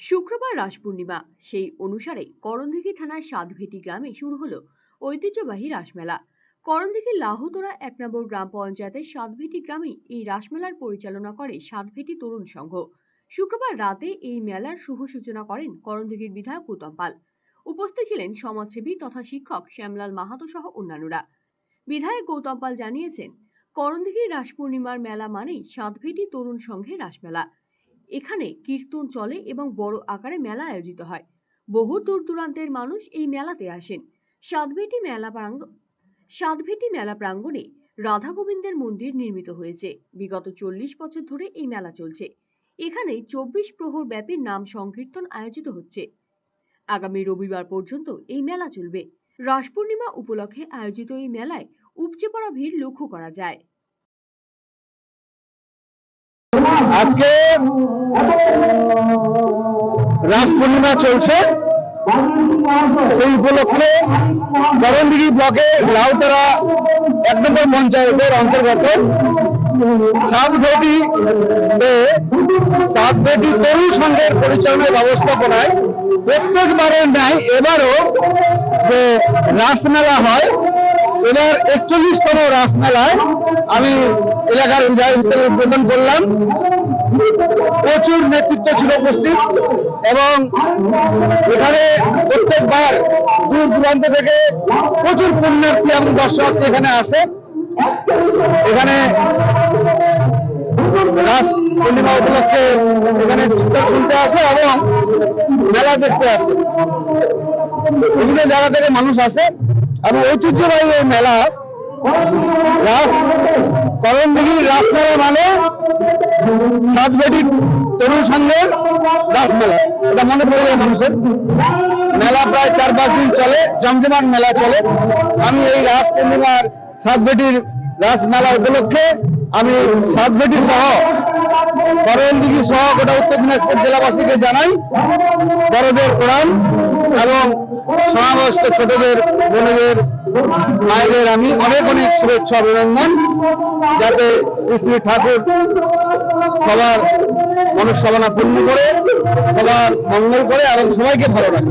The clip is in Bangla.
শুক্রবার রাস পূর্ণিমা। সেই অনুসারে করণদিঘি থানার সাতভেটি গ্রামে শুরু হলো ঐতিহ্যবাহী রাসমেলা করণদিঘি লাহুতোরা এক নম্বর গ্রাম পঞ্চায়েতের সাতভেটি গ্রামে এই রাসমেলার পরিচালনা করে সাতভেটি তরুণ সংঘ। শুক্রবার রাতে এই মেলার শুভ সূচনা করেন করণদিঘির বিধায়ক গৌতম পাল। উপস্থিত ছিলেন সমাজসেবী তথা শিক্ষক শ্যামলাল মাহাতো সহ অন্যান্যরা। বিধায়ক গৌতম পাল জানিয়েছেন, করণদিঘির রাস পূর্ণিমার মেলা মানেই সাতভেটি তরুণ সংঘের রাসমেলা এখানে কীর্তন চলে এবং বড় আকারে মেলা আয়োজিত হয়। বহু দূর দূরান্তের মানুষ এই মেলাতে আসেন। সাতভেটি মেলা প্রাঙ্গ সাতভেটি মেলা প্রাঙ্গণে রাধা গোবিন্দের মন্দির নির্মিত হয়েছে। বিগত চল্লিশ বছর ধরে এই মেলা চলছে। এখানে চব্বিশ প্রহর ব্যাপী নাম সংকীর্তন আয়োজিত হচ্ছে। আগামী রবিবার পর্যন্ত এই মেলা চলবে। রাস পূর্ণিমা উপলক্ষে আয়োজিত এই মেলায় উপচে পড়া ভিড় লক্ষ্য করা যায়। আজকে রাস পূর্ণিমা চলছে। সেই উপলক্ষে করণদিঘি ব্লকে লাউতারা এক নম্বর পঞ্চায়েতের অন্তর্গত সাত ভেটি সাত ভেটি তরুণ সংঘের পরিচালনার ব্যবস্থাপনায় প্রত্যেকবারের ন্যায় এবারও যে রাসমেলা হয়, এবার একচল্লিশতম রাসমেলায় আমি এলাকার বিধায়ক হিসেবে উদ্বোধন করলাম। প্রচুর নেতৃত্ব ছিল উপস্থিত এবং এখানে প্রত্যেকবার দূর দূরান্ত থেকে প্রচুর পুণ্যার্থী এবং দর্শনার্থী এখানে আসে। এখানে রাস পূর্ণিমা উপলক্ষে এখানে চিত্র শুনতে আসে এবং মেলা দেখতে আসে। বিভিন্ন জায়গা থেকে মানুষ আসে এবং ঐতিহ্যবাহী এই মেলা রাস, করণদিঘি রাসমেলা মানে সাতবেটি তরুণ সংঘের রাসমেলা এটা মনে পড়ে যায় মানুষের। মেলা প্রায় চার পাঁচ দিন চলে জমজমান মেলা চলে। আমি এই রাস পূর্ণিমার সাতবেটির রাস মেলা উপলক্ষে আমি সাতবেটি সহ, করণদিঘি সহ গোটা উত্তর দিনাজপুর জেলাবাসীকে জানাই বড়দের প্রণাম এবং সমাবস্ত ছোটদের বোনদের মায়েদের আমি অনেক অনেক শুভেচ্ছা, অভিনন্দন। যাতে শ্রী শ্রী ঠাকুর সবার মনস্কামনা পূর্ণ করে, সবার মঙ্গল করে, এবং সবাইকে ভালো রাখে